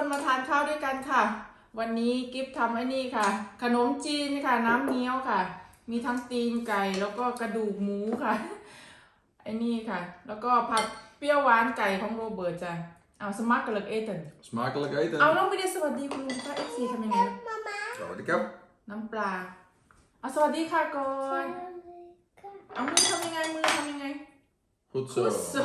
คนมาทานข้าวด้วยกันค่ะ วันนี้กิฟทำไอ้นี่ค่ะ ขนมจีนค่ะ น้ำเงี้ยวค่ะ มีทั้งตีนไก่แล้วก็กระดูกหมูค่ะไอ้นี่ค่ะ แล้วก็ผัดเปรี้ยวหวานไก่ของโรเบิร์ตจ้ะเอาสมัครกันเลยเอเตน Smakelijk eten. เอาน้องไปเดียวสวัสดีคุณลุงป้าเอฟซีทำยังไงลูก Zo, wat ik heb. น้ำปลาเอาสวัสดีค่ะก่อน เอามือทำยังไงมือทำยังไง Goed กุ zo. โซ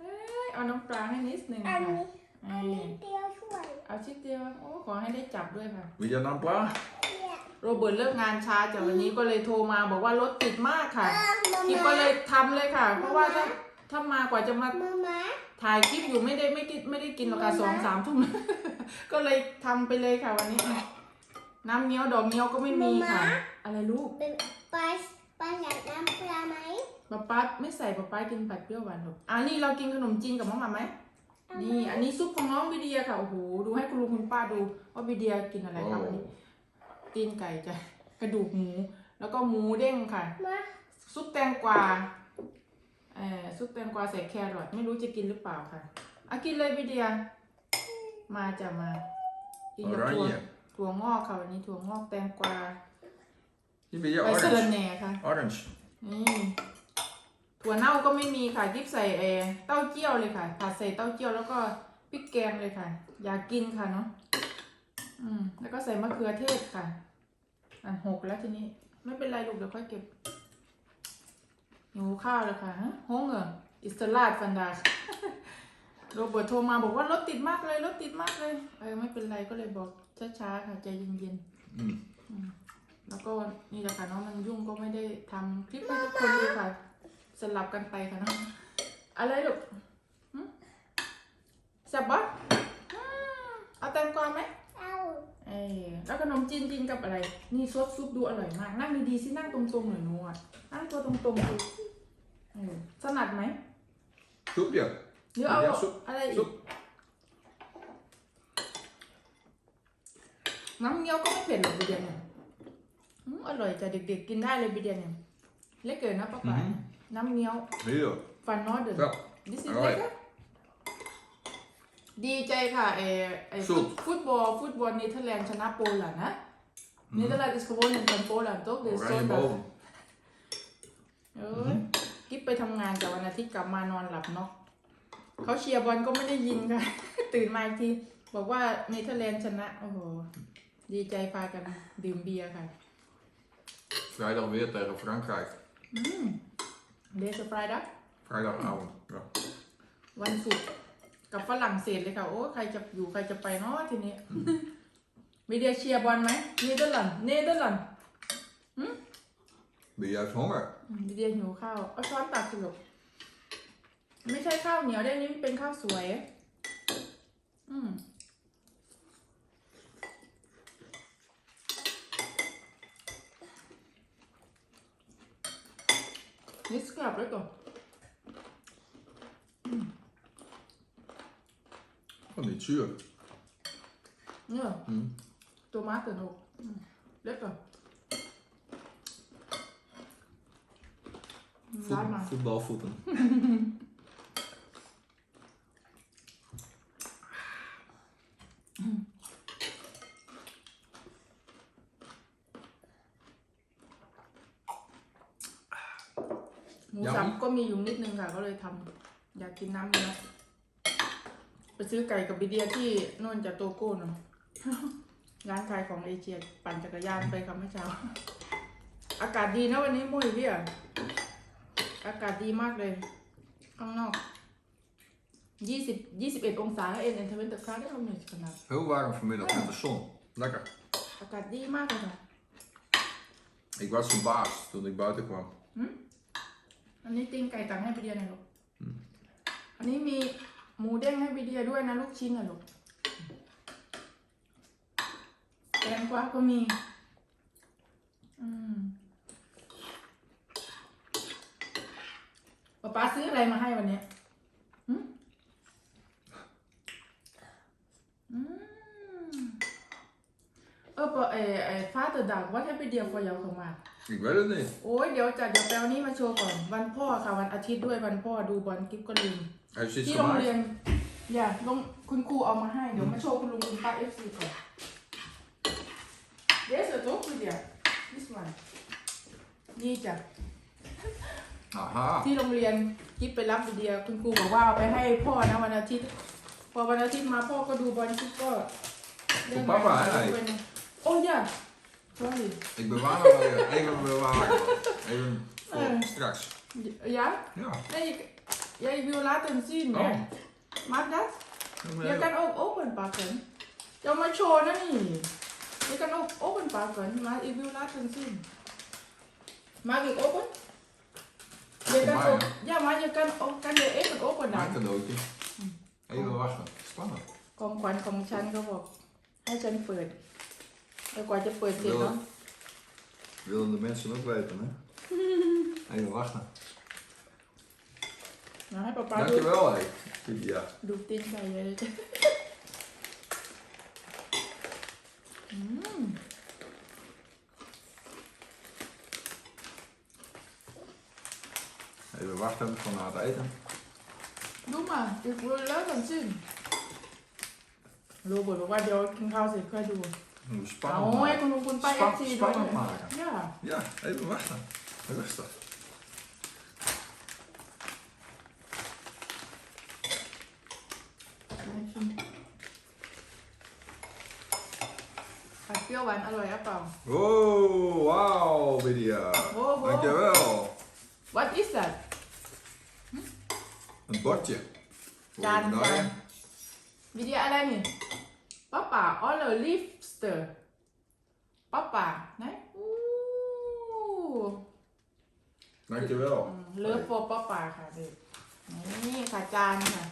เอ้ยเอาน้ำปลาให้นิดหนึ่งอัค่ะนนี้ อันนี่นี้เดียวช่วยเอาชิ้นเดียวโอ้ขอให้ได้จับด้วยค่ะ Wil je dan klaar? เนี่ยโรเบิร์ตเลิกงานช้าจากวันนี้ก็เลยโทรมาบอกว่ารถติดมากค่ะเออมากิฟก็เลยทำเลยค่ะ เพราะว่าถ้าถ้ามากว่าจะมามามาถ่ายคลิปอยู่ไม่ได้ไม่กินไม่ได้กินหรอกค่ะสองสามทุ่ม ก็เลยทำไปเลยค่ะวันนี้ น้ำเงี้ยวดอกเงี้ยวก็ไม่มีค่ะ อะไรลูกเป็นปลาปลาอยากน้ำปลาไหมป๊าป๊าไม่ใส่ป๊าป๊ากินผัดเปรี้ยวหวานหรอกอ่านี่เรากินขนมจีนกับมะม่าไหม นี่อันนี้ซุปของน้องวิเดียค่ะโอ้โหดูให้คุณลุงคุณป้าดูว่าวิเดียกินอะไรครับวันนี้ตีนไก่จ้ะกระดูกหมู แล้วก็หมูเด้งค่ะ มาซุปแตงกวาเอ่อซุปแตงกวาใส่แครอทไม่รู้จะกินหรือเปล่าค่ะอะกินเลยวิเดีย มาจะมากินกับถั่ว Oranje. ถั่วงอกค่ะวันนี้ถั่วงอกแตงกวา Hier ben je ไปเซิร์น orange. แหน่ค่ะ Orange. นี่ ถั่วเน่าก็ไม่มีค่ะกิฟใส่เออเต้าเจี้ยวเลยค่ะผัดใส่เต้าเจี้ยวแล้วก็พริกแกงเลยค่ะ อยากกินค่ะเนาะอืมแล้วก็ใส่มะเขือเทศค่ะ อะหกแล้วทีนี้ ไม่เป็นไรลูกเดี๋ยวค่อยเก็บหิวข้าวเลยค่ะฮะฮงเหรออิสลาดฟันดาโรเบิร์ตโทรมาบอกว่ารถติดมากเลยรถติดมากเลยเออไม่เป็นไรก็เลยบอกช้าๆค่ะใจเย็นๆ Mm. แล้วก็นี่แหละค่ะเนาะมันยุ่งก็ไม่ได้ทำคลิปให้ทุกคนดูค่ะ สลับกันไปค่ะเนาะอะไรลูกหึแซ่บปะอืมเอาแตงกวาไหมเอาเออแล้วขนมจีนกินกับอะไร นี่ซดซุปดูอร่อยมาก นั่งดีๆสินั่งตรงๆหน่อยหนูอะนั่งตัวตรงๆดูเออสนัดไหม Soepje. หรือเอาเดี๋ยวซุปอะไรอีซุกปน้ำเงี้ยวก็ไม่เผ็ดหรอกบีเดียเนี่ยอืมอร่อยจ้ะเด็กๆกินได้เลยบีเดียเนี่ยเล็กเกินนะป้าป๋าอือหือ น้ำเงี้ยว Heel. ฟันนอดเดิน Ja. ดิสิอเลร่อยยดีใจค่ะเออไอสุด ฟุตบอลฟุตบอลเนเธอร์แลนด์ชนะโปแลนด์นะเนเธอร์แลนด์ is gewonnen van Poland toch dus Oranje zondag boven. เอ้ยกิ๊บไปทำงานจากวันอาทิตย์กลับมานอนหลับเนาะเขาเชียร์บอลก็ไม่ได้ยินค่ะ ตื่นมาอีกที บอกว่าเนเธอร์แลนด์ชนะ โอ้โห ดีใจพากันดื่มเบียร์ค่ะ Vrijdag weer tegen Frankrijk. อืมเดซฟรายดัก Vrijdagavond. Ja. วันศุกร์กับฝรั่งเศสเลยค่ะ โอ้ใครจะอยู่ใครจะไปเนาะทีนี้ มีเดียเชียร์บอลไหมเนเธอร์แลนด์เนเธอร์แลนด์ Ben je uit honger? มีเดียหิวข้าวเอาช้อนตักสิลูกไม่ใช่ข้าวเหนียวได้นี่มันเป็นข้าวสวย อืม นี่สกับเลยก่อน Oh, niet zuur. เนี่ย Mm. ตัวมาร์กตัวลูกอืมเล็กก่อนร้านมา Voet, voetbalvoeten. หมูสับ ก็มีอยู่นิดนึงค่ะ ก็เลยทำอยากกินน้ำเนื้อไปซื้อไก่กับบิเดียที่โน่นจากโตโก้เนาะร้านขายของเอเชียปั่นจักรยานไปค่ะเมื่อเช้า อากาศดีนะวันนี้มุ้ยพี่อะอากาศดีมากเลย ข้างนอกยี่สิบยี่สิบเอ็ดองศาเอ็นเอ็นเทเวนต์คาได้ทำหนึ่งขนาด Heel warm vanmiddag met de zon. Lekker. อากาศดีมากเลยค่ะ Ik was verbaasd toen ik buiten kwam. อันนี้ตีนไก่ตังให้ไปเดียหน่อยลูกอันนี้มีหมูเด้งให้ไปเดียด้วยนะลูกชิ้นน่ะลูกแตงกวาก็มี อืมป๊าป๊าซื้ออะไรมาให้วันเนี้ยหึอืมเออปะเออเออ father dog what have you done for your เขามา Ik weet het niet. โอ้ยเดี๋ยวจัดเดี๋ยวแปลนี้มาโชว์ก่อน วันพ่อค่ะวันอาทิตย์ด้วยวันพ่อดูบอลกิฟก็ลืม Heeft ze iets ที่โรง gemaakt? เรียนอย่าลงคุณครูเอามาให้ เดี๋ยวมาโชว์คุณลุงคุณป้าเอฟซีก่อน Yes, het ook weer. This one. นี่จ้ะ Aha. ที่โรงเรียนกิ๊บไปรับวิดีโอคุณครูบอกว่าเอาไปให้พ่อนะวันอาทิตย์ พอวันอาทิตย์มาพ่อก็ดูบอลกิ๊บก็เรื่อง Voor papa, งาน hè? เป็นโอ้ย Ik bewaar hem wel. Even bewaar Even voor eh. straks. Ja? Ja. Nee, ik, wil laten zien. hè. Oh. Mag dat? Je kan ook openpakken. Ja, maar zo dan niet. Je kan ook openpakken, maar ik wil laten zien. Mag ik open? Je kan ook, ja, maar je kan, ook, kan je even open Maak een nootje. Hm. Even wachten. Spannend. Kom, Kwan, kom, Chan, kom op. Hij voor voert. แล้วกว่าจะเปิดเสร็จเนาะ Willen de mensen ook weten, hè? Even wachten. นะให้ป๊าป๊าดู Dankjewel, hé. Ja. ดูตีนไก่เลยอืม Even wachten van na het eten. ดูมาอีกแล้วทั้งสิ้นโรเบิร์ต Een spannend. Nou, ik een paar Spannend maken. Ja. Ja, even wachten. Rustig. Veel wijn. Oh, wow, Lydia. Wow, wow. Dankjewel. Wat is dat? Hm? Een bordje. Daar, daar. Lydia, alleen. Papa, alloy, lief. ออะไรนี่ป้าป่าออเลอร์ลิฟสเตอร์ป้าป่าไหนอู้ Dankjewel. เลิฟโฟป้าป่าค่ะเด็กนี่ค่ะจานค่ะ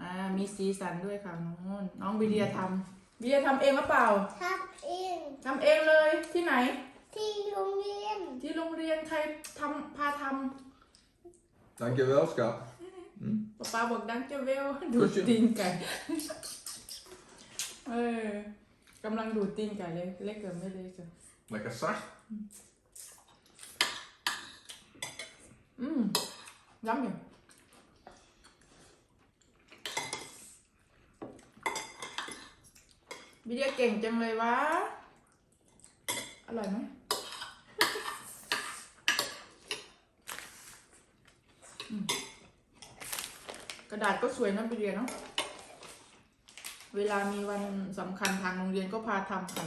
อ่า มีสีสันด้วยค่ะน้องน้องวิเดียทำวิเดียทำเองหรือเปล่าทำเองทำเองเลยที่ไหน ที่โรงเรียน ที่โรงเรียนใครทำพาท Dankjewel, schat. Hm? ำป้าป้าบอกดังเจเวลดูก็ดชิมตีนไก่เออ กำลังดูดตีนไก่เลยเล็กเกินไม่เล็กเกิน Lekker zacht. อืมย้ำอยู่วิดีโอเก่งจังเลยวะ อร่อยไหม อืมกระดาษก็สวยนะวิดีโอเนาะ เวลามีวันสำคัญทางโรงเรียนก็พาทำค่ะ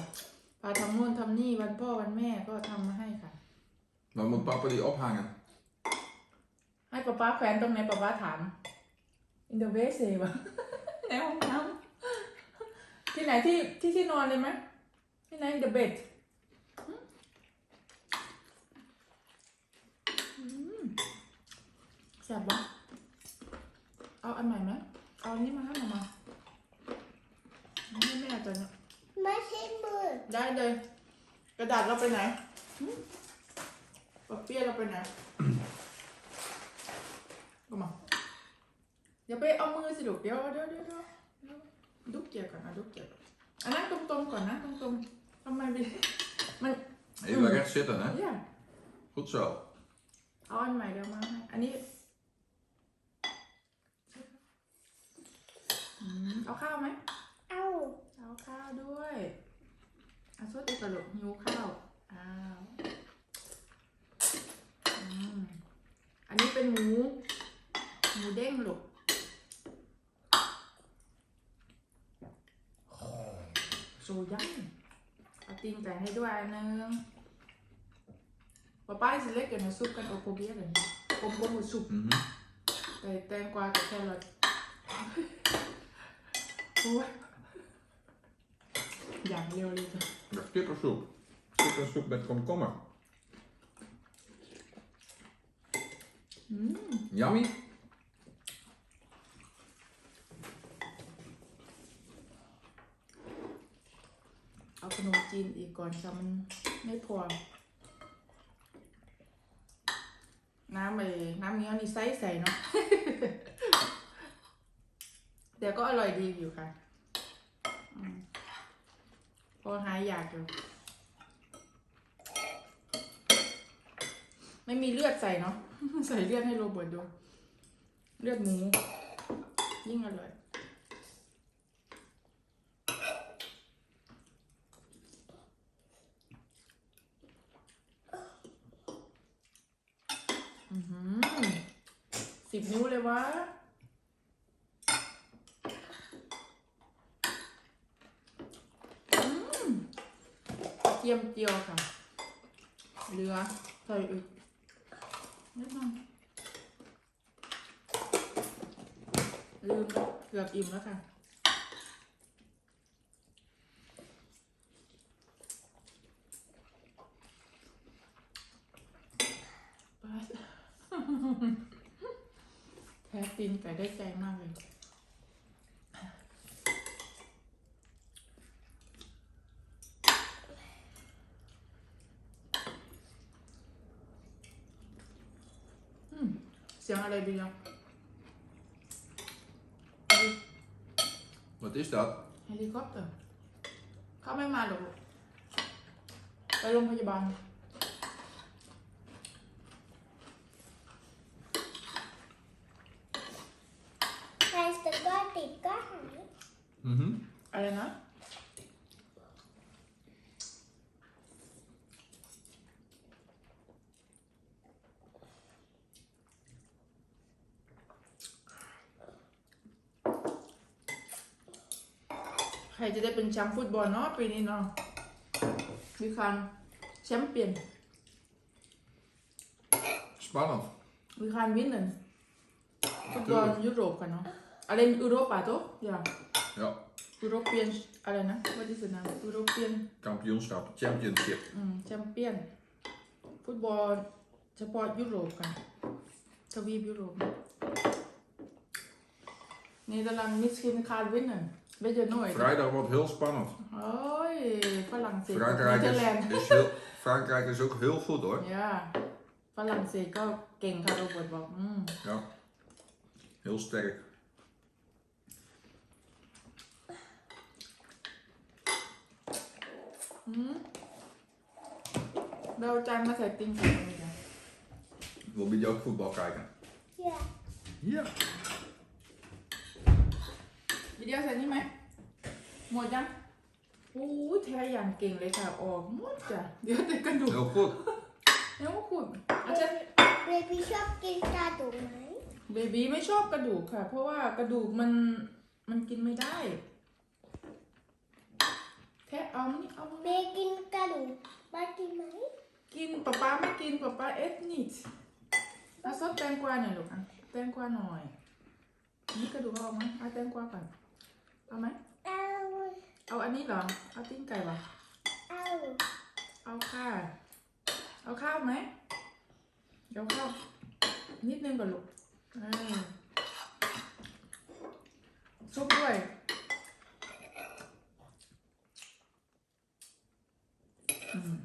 พาทำนู่นทำนี่วันพ่อวันแม่ก็ทำมาให้ค่ะ Dan moet papa die ophangen. ให้ป๊าป๊าแขวนตรงไหนป๊าป๊าถามอินเดเวสเลยวะในห้องน้ำที่ไหนที่ที่ที่นอนเลยไหมที่ไหนเดอะเบดแซ่บปะเอาอันใหม่ไหมเอาอันนี้มาให้หน่อยมาไม่ไม่เอา ตัวเนี้ยไม่ใช่มือได้เลย กระดาษเราไปไหนหึปะเปียเราไปไหนก็มาอย่าไปเอามือสิลูกเดี๋ยวเดี๋ยวเดี๋ยวเดี๋ยวดุกเกี่ยวก่อนนะดุกเกี่ยวก่อนอันนั้นตรงๆก่อนนะตรงๆทำไมไปมัน Even recht zitten, hè? เนี่ย Goed zo. เอาอันใหม่เดี๋ยวมาให้ อันนี้อืมเอาข้าวไหม เอาเอาข้าวด้วยเอาสดอีกกระโหลกหิวข้าวอ้าวอืมอันนี้เป็นหมูหมูเด้งลูกโซยังเอาตีนไก่ให้ด้วยอันนึงป๊าป้าสิเล็กกันนะซุปกันโอโคเบียกันอมกมูซุป Mhm. ไก่แตงกวากับแครอทโอ้ย อย่างเร็วเลยจ้ะ Ja, kippensoep. Kippensoep met komkommer. อืม Yummy? เอาขนมจีนอีกก่อนค่ะมันไม่พอ น้ำไปน้ำเงี้ยวนี่ไซส์ใส่เนาะเดี๋ยวก็อร่อยดีอยู่ค่ะอืมพ อหายอยากอยู่ไม่มีเลือดใส่เนาะ ใส่เลือดให้โรเบิร์ตดู เลือดหมู ยิ่งอร่อยสิบนิ้วเลยวะ ทียมเจียวค่ะ เหลือใส่อีกนิดน่อยลืมเกือบอิ่มแล้วค่ะแท้ตีนไก่ได้ใจมากเลย เสียงอะไรบีแล้ว Wat is dat? เฮลิคอปเตอร์เขาไม่มาหรอกลูกไปโรงพยาบาลใครสก็ติดก็หาย Mhm. อะไรนะ ใครจะได้เป็นแชมป์ฟุตบอลเนาะปีนี้เนาะมีคันแชมป์เปี้ยน Spannend. มีคันวินหนึ่งฟุตบอลยุโรปกันเนาะอะไรยุโรปอะตัวอย่าง Ja. ยุโรเปียนอะไรนะว่าที่สุดนะยุโรเปียน Kampioenschap, championship. อืมแชมเปี้ยนฟุตบอลเฉพาะยุโรปกันทวีปยุโรปนะเนเธอร์แลนด์มิสคินคาร์วินน่ะเ Weet je nooit? Vrijdag wordt heel spannend. Oei, verlang. Frankrijk is, Frankrijk is ook heel goed hoor. Ja, verlang ik ook. King gaat ook wat wel. Mm. Ja, heel sterk. Mm. Welke tijd met het team? Wil je ook voetbal kijken? Ja. Ja. วิดีโอใส่นี่ไหม หมดยังโอ้ยแท้อย่างเก่งเลยค่ะ ออกหมดจ้ะ เดี๋ยวแต่กระดูก Heel goed. เดี๋ยวมาขุดอาจารย์ เบบี้ชอบกินกระดูกไหมเบบีไม่ชอบกระดูกค่ะ เพราะว่ากระดูกมันมันกินไม่ได้ แค่เอานี่เอาเบกินกระดูกบ้ากินไหมกินป๊าป๊าไม่กินป๊าป๊าเอสนิดเอาซดแตงกวาหน่อยลูกอะแตงกวาหน่อย นี่กระดูกเอาออกไหมเอาแตงกวาก่อน เอาไหมเอาเอาอันนี้เหรอ เอาติ้งไก่เหรอ เอาเอาค่ะเอาข้าวไหมเดี๋ยวข้าวนิดนึงก่อนลูกเออซุปด้วยอืม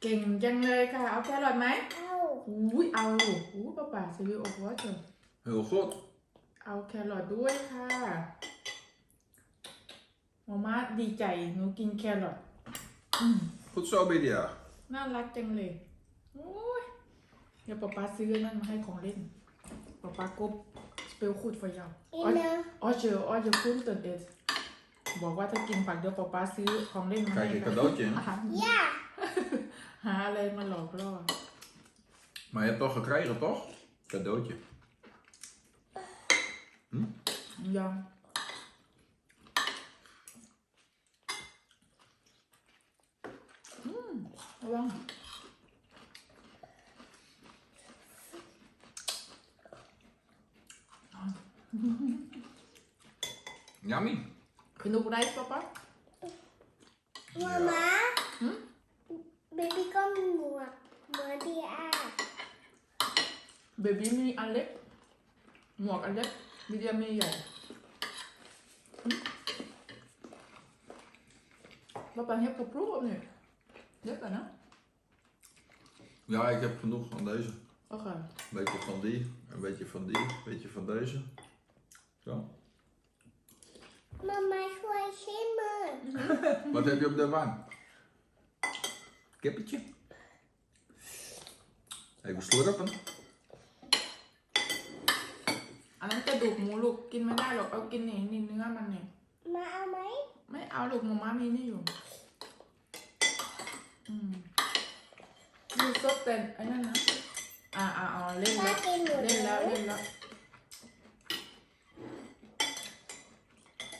เก่งจังเลยค่ะ เอาแครอทไหมเอาอุ้ยเอาอู้ป้าป่าซื้อโอ้โหเจอ Heel goed. เอาแครอทด้วยค่ะห มอมาดีใจหนูกินแครอทอืม Goed zo, Bidia. น่ารักจังเลยโอ้ยเดี๋ยวป๊าป๊าซื้อนั่นมาให้ของเล่นป๊าป๊ากบสเปลคูดฟอยาวอีอ๋อเนออ๋อเจออ๋อเจอคุ้นตื่นเอ็ดบอกว่าถ้ากินผักเดี๋ยวป๊าป๊าซื้อของเล่นมาให้ Kijk, een ค่ะ cadeautje. hè? หาย่าหาอะไรมาหลอกล่อ Maar je hebt toch gekregen, toch? Cadeautje. ยังอื มระวัง Yummy. คือนุกไรซ์ป๊าป๊ามามาหืมเบบี้ก็มีหมวกเหมือนดีอาเบบี้มีอันเล็กหมวกอันเล็กมีเดียมมีใหญ่หึป๊าป๊าเห็นกับรูปนี่เล็กอะนะ Ja, ik heb genoeg van deze. โอเค Een beetje van die, een beetje van die, een beetje van deze. Zo. มามาช่วยใช้มือ Wat heb je op de wang? Kippetje. Even slurpen. อันนั้นกระดูกหมูลูกกินไม่ได้หรอกเอากินนี่นี่เนื้อมันนี่มาเอาไหมไม่เอาลูกหมูม้ามีนี่อยู่ อืมดูซดเป็นไอ้นั่นนะ อ่าอ่าเอาเล่น ป้า แล้ว กินหนู เล่นแล้วเล่นแล้ว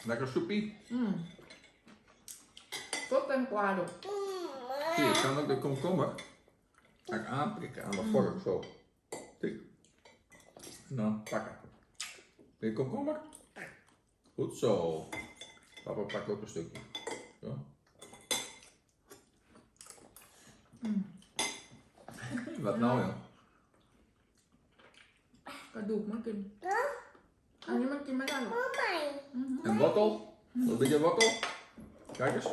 Lekker soepie. อืมซุปแตงกวาลูก อืม Zie, ik kan ook de komkommer. Ga ik aanprikken aan de vork zo. Tik. En dan pakken. De komkommer. Goed zo. Papa pakt ook een stukje. Zo. อืม Wat nou ja? กระดูกมันกินเนาะอันนี้มันกินไม่ได้หรอกพ่อใหม่อือหือ En wortel. Een beetje wortel. Kijk eens.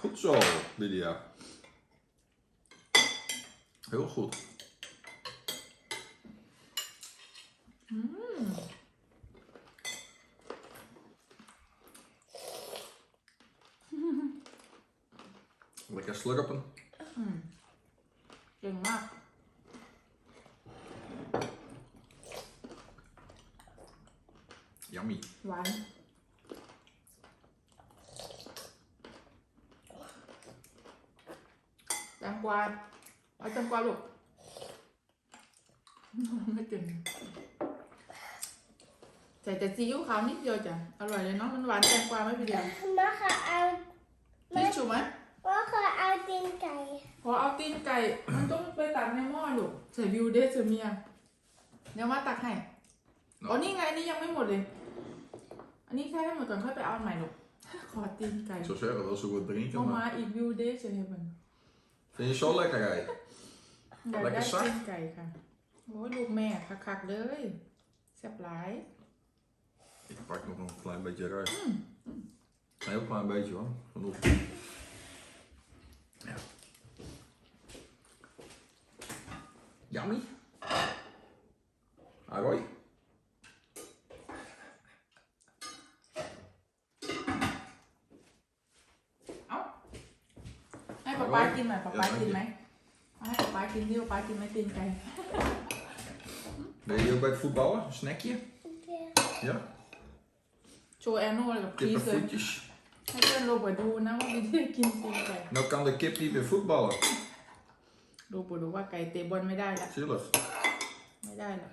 Goed zo, Lydia. Heel goed. อืม Lekker slurpen. อืมเก่งมาก Yummy. หวาน แตงกวาเอาแตงกวาลูก ไม่กินใส่แต่ซีอิ๊วขาวนิดเดียวจ้ะ อร่อยเลยเนาะ มันหวานแตงกวาไม่เป็นไร มาค่ะเอาทิชชูไหมมาค่ะเอา ตีนไก่พอเอาตีนไก่ มันต้องไปตักในหม้อลูกใส่วิวเดสเมียเดี๋ยวมาตักให้อ๋อนี่ไงนี่ยังไม่หมดเลย อันนี้แค่ให้หมดก่อนค่อยไปเอาอันใหม่ลูกขอตีนไก่ Ik zou zeggen, als ze wat เอา drinken, มา maar อีกวิวเดสจะเห็นมัน vind je zo lekker hè? อยาก Lekker ได้ zacht ตีนไก่ค่ะโอ้ยลูกแม่คักๆเลยแซ่บหลาย Ik pak nog een klein beetje ruis. Een heel klein beetje hoor, genoeg. Yummy. Arroy. เอ้าให้ป๊าป๊ากินหน่อยป๊าป๊ากินไหมเอาให้ป๊าป๊ากินที่ป๊าป๊ากินไหมตีนไก่ Ben je hier ook bij het voetballen? Een snackje? เดี๋ยว Ja? โชว์แอนโน่เลยกับครีสเลย Kippenvoetjes. ให้เพื่อนโรเบิร์ตดูนะว่าวิธีกินตีนไก่ Nou kan de kip niet meer voetballen. โรเบิร์ตรู้ว่าไก่เตะบอลไม่ได้ละ Zielig. ไม่ได้ละ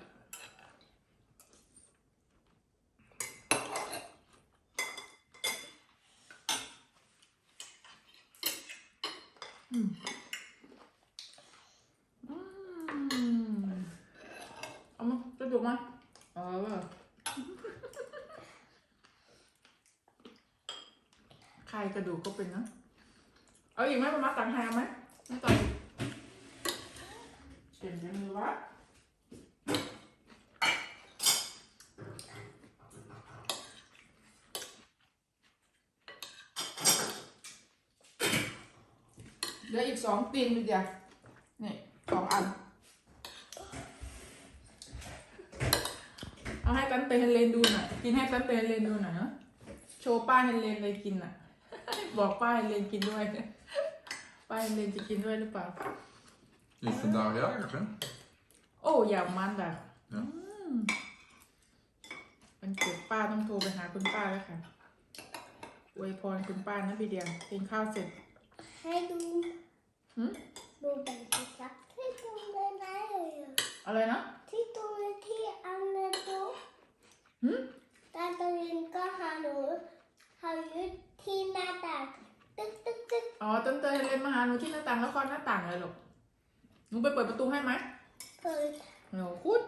อืมอืมเอามากระดูกมาเออใครกระดูกก็เป็นนะ เอาอีกไหมมามาตังไทยเอาไหมไม่ต่อยเขียนยังมือวะ เหลืออีกสองตีนพี่เดียวนี่สองอัน เอาให้กันเตนเลนดูหน่อยกินให้กันเตนเลนดูหน่อยเนาะโชว์ป้าเฮเลนเลยกินอะ บอกป้าเฮเลนกินด้วย ป้าเฮเลนจะกินด้วยหรือเปล่า Die is vandaag jarig hè? โอ้อยากมันอะนะอืมมันเกิดป้าต้องโทรไปหาคุณป้าแล้วค่ะอวยพรคุณป้านะพี่เดียวกินข้าวเสร็จ ให้ดูหืมดูแบบนี้ครับที่ตรงเลยนะเลยอะอะไรนะ ที่ตรงเลยที่อันเลยดูหืมตาตะลินก็หาหนูหาอยู่ที่หน้าต่างตึ๊กตึ๊กตึ๊กอ๋อต้นเตยเรียนมาหาหนูที่หน้าต่างแล้วคอนหน้าต่างเลยหรอกหนูไปเปิดประตูให้ไหมเปิดหนูคุด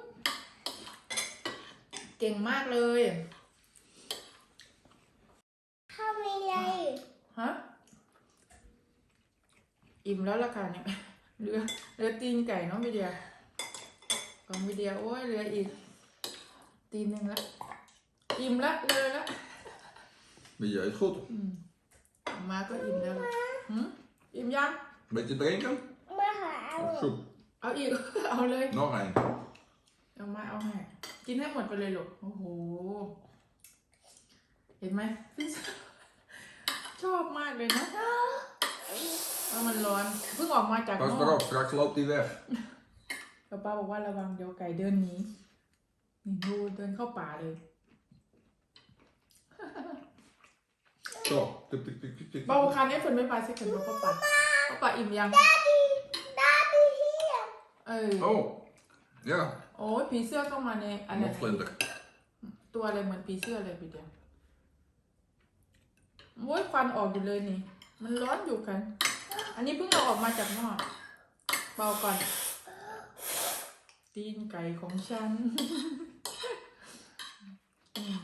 เก่งมากเลย เข้าไม่ได้ฮะ อิ่มแล้วล่ะค่ะเนี่ยเหลือเหลือตีนไก่เน้องวิเดียของวิเดียโอ้ยเหลืออีก ตีนหนึ่งละอิ่มละเลยละ Maar je eet goed. อืมออกมาก็อิ่มแล้วล่ะหืมอิ่มยัง Beetje drinken? มาหาเอา Of soep? เอาอีก เอาเลย Nog één. เอามาเอาให้กินให้หมดไปเลยลูกโอ้โห เห็นไหม ชอบมากเลยนะ ว่ามันร้อนเพิ่งออกมาจาก Pas ห maar ม้อ op, straks loopt hij weg. ป้าป้าบอกว่าระวังเดี๋ยวไก่เดินหนีนี่ดูเดินเข้าป่าเลย Zo. Tik, tik, tik, tik, tik. เบาคันนี้ฝนไม่ปลาสิเข็นบอกป้าป่าป้าป่าอิ่มยังดีเออ Oh, ja. โอ้ยผีเสื้อก็มาในอันนั้น Motvlinder. ตัวอะไรเหมือนผีเสื้อเลยพี่เดียวโอ้ยควันออกอยู่เลยนี่ มันร้อนอยู่กัน อันนี้เพิ่งเอาออกมาจากหม้อเบาก่อน ตีนไก่ของฉันอืม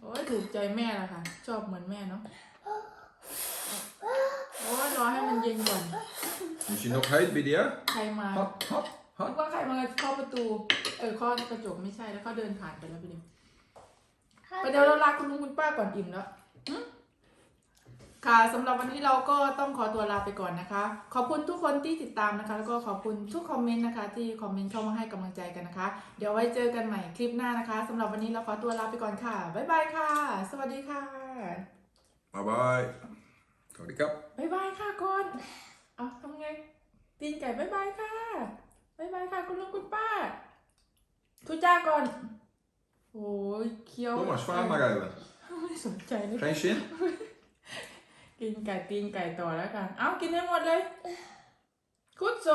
โอ้ยถูกใจแม่ละค่ะ ชอบเหมือนแม่เนาะ โอ้ยรอให้มันเย็นก่อน Is je nog heet, Bidia? ใครมา Hop, hop, นึก hop. ว่าใครมาเคาะประตู เออเคาะกระจกไม่ใช่แล้วเขาเดินผ่านไปแล้วพี่เดียวไปเดี๋ยวเราลาคุณลุงคุณป้าก่อนอิ่มแล้วหึ ค่ะสำหรับวันนี้เราก็ต้องขอตัวลาไปก่อนนะคะ ขอบคุณทุกคนที่ติดตามนะคะ แล้วก็ขอบคุณทุกคอมเมนต์นะคะ ที่คอมเมนต์เข้ามาให้กำลังใจกันนะคะ เดี๋ยวไว้เจอกันใหม่คลิปหน้านะคะสำหรับวันนี้เราขอตัวลาไปก่อนค่ะ บ๊ายบายค่ะ สวัสดีค่ะ Bye bye. Hou die kap. บ๊ายบายค่ะก่อนเอาทำไง ตีนไก่บ๊ายบายค่ะบ๊ายบายค่ะคุณลุงคุณป้าทุจ้าก่อนโอ้ยเคี้ยว Thomas, vaar maar even. ไม่สนใจเลย Geen zin? กินไก่ตีนไก่ต่อแล้วกัน เอากินให้หมดเลย กุดโซ